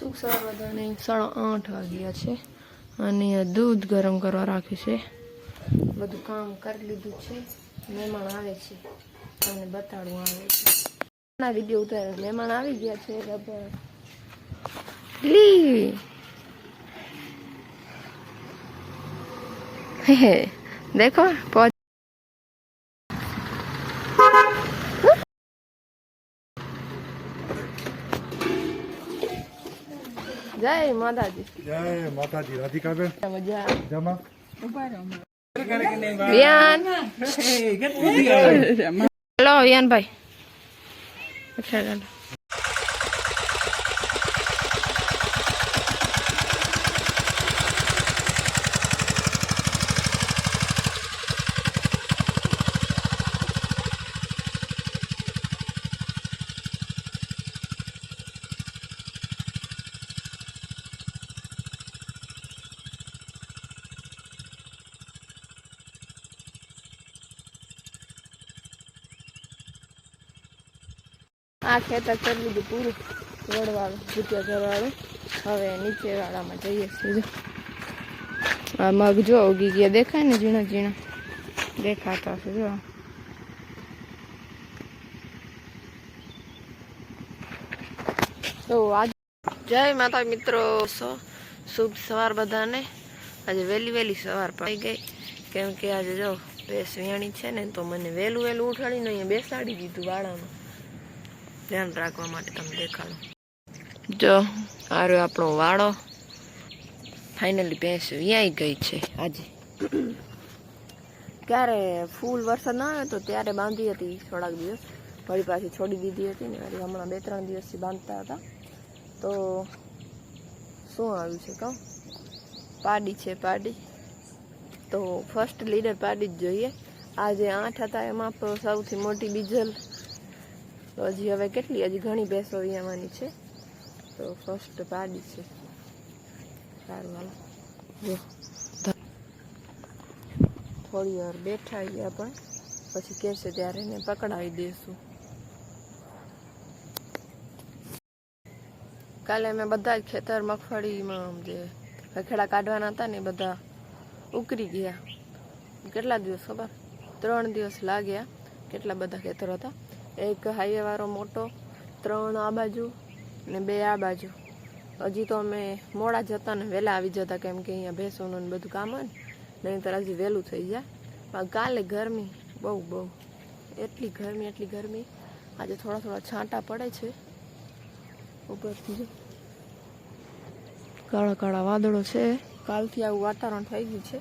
સુખ સર બધાને? સાડા આઠ વાગ્યા છે અને દૂધ ગરમ કરવા રાખ્યું છે. બધું કામ કરી લીધું છે. મહેમાન આવે છે. તમને બતાડવું આવે છે. ના વીડિયો ઉતારે મહેમાન આવી ગયા છે. રબર. લી. હે હે. દેખો જય માતાજી. જય માતાજી રાધિકાબેન. મજા જમા વિયાન ભાઈ અચ્છા ચાલો આ ખેતર કરી લીધું પૂરું. રોડવાળું ભૂતિયા ઘરવાળું. હવે નીચે વાળામાં જઈએ જો આ મગ જો ઉગી ગયા. દેખાય ને ઝીણા ઝીણા? દેખાતા હશે, જો. જય માતા મિત્રો. શુભ સવાર બધાને. આજે વહેલી વહેલી સવાર પડી ગઈ. કેમ કે આજે જો બેસ વિયાણી છે ને, તો મને વહેલું વહેલું ઉઠાડીને અહીંયા બેસાડી દીધું વાળામાં. ધ્યાન રાખવા માટે તમે દેખાડો. જો આરો આપણો વાળો ફાઇનલી ભેંસ વિયાઈ ગઈ છે આજે. ક્યારે ફૂલ વરસાદ ના આવ્યો તો ત્યારે બાંધી હતી થોડાક દિવસ. વળી પાછી છોડી દીધી હતી ને વળી હમણાં બે ત્રણ દિવસથી બાંધતા હતા. તો શું આવ્યું છે કહું? પાડી છે પાડી. તો ફર્સ્ટ લીડર પાડી જ જોઈએ. આજે આઠ હતા એમાં સૌથી મોટી બીજલ તો હજી હવે કેટલી? હજી ઘણી ભેંસો વિયાવાની છે. તો ફર્સ્ટ પાડી છે. સારું હાલો થોડી વાર બેઠા ગયા પણ. પછી કહેશે ત્યારે એને પકડાવી દઈશું કાલે અમે બધા જ ખેતર મગફળીમાં જે રખેડા કાઢવાના હતા ને બધા ઉકરી ગયા. કેટલા દિવસ ખબર? ત્રણ દિવસ લાગ્યા. કેટલા બધા ખેતર હતા? એક હાઈવે વાળો મોટો, ત્રણ આ બાજુ ને બે આ બાજુ. હજી તો અમે મોડા જતા ને વહેલા આવી જતા કેમ કે અહીંયા ભેંસોનું ને બધું કામ હોય ને નહીં તો હજી વહેલું થઈ જાય કાલે ગરમી બહુ બહુ. એટલી ગરમી એટલી ગરમી. આજે થોડા થોડા છાંટા પડે છે. ઉપરથી કાળા કાળા વાદળો છે. કાલથી આવું વાતાવરણ થઈ ગયું છે.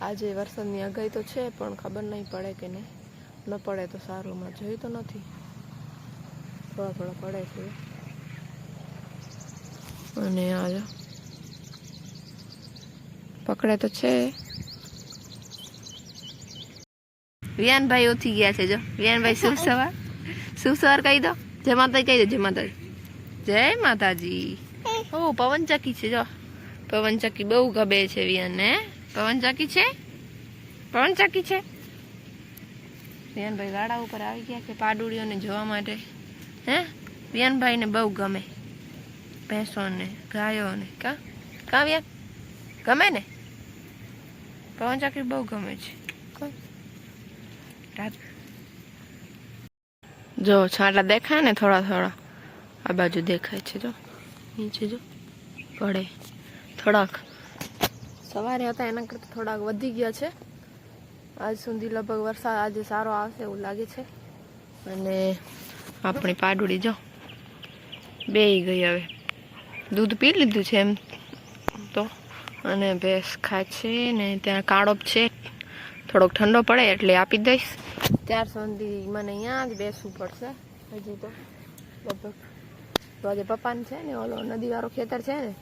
આજે વરસાદની આગાહી તો છે, પણ ખબર નહીં પડે કે નહીં. ન પડે તો સારું માં જોયું તો નથી. થોડા થોડા પડે છે. અને આ પકડે તો છે. વિયાનભાઈ ઉઠી ગયા છે જો. વિયાનભાઈ શુભ સવાર. શુભ સવાર કહી દો. જય માતાજી કહી દો જય માતાજી. જય માતાજી. ઓ પવન ચક્કી છે જો. પવન ચક્કી બહુ ગબે છે વિયાનને પવન ચક્કી છે? પવન ચક્કી છે? વિયાનભાઈ ગાડા ઉપર આવી ગયા છે પાડુડીઓને જોવા માટે. હે? વિયાનભાઈને બહુ ગમે. ભેંસોને, ગાયોને. કા? કા વ્યાન ગમે ને? પવન ચાકરી બહુ ગમે છે. રાત જો છાંટા દેખાય ને થોડા થોડા. આ બાજુ દેખાય છે, જો. નીચે, જો. પડે. થોડાક. સવારે હતા, એના કરતાં થોડાક વધી ગયા છે. આજ સુધી લગભગ વરસાદ આજે સારો આવશે એવું લાગે છે. અને આપણી પાડુડી જો બે ગઈ હવે. દૂધ પી લીધું છે એમ તો. અને ભેંસ છે ને ત્યાં કાળોપ છે. થોડોક ઠંડો પડે એટલે આપી દઈશ. ત્યાર સુધી મને અહીંયા જ બેસવું પડશે. હજી તો લગભગ તો આજે પપ્પાને છે ને ઓલો નદીવાળો ખેતર છે ને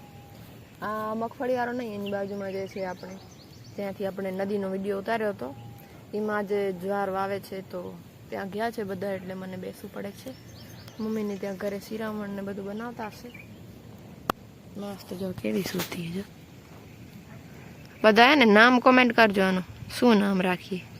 આ મગફળીવાળો નહીં એની બાજુમાં જે છે આપણે. ત્યાંથી આપણે નદીનો વીડિયો ઉતાર્યો હતો. એમાં જે જ્વાર વાવે છે તો ત્યાં ગયા છે બધા એટલે મને બેસવું પડે છે. મમ્મીને ત્યાં ઘરે શિરામણ ને બધું બનાવતા હશે. મસ્ત જો કેવી સૂતી જો. બધા ને, નામ કોમેન્ટ કરજો આનું. શું નામ રાખીએ?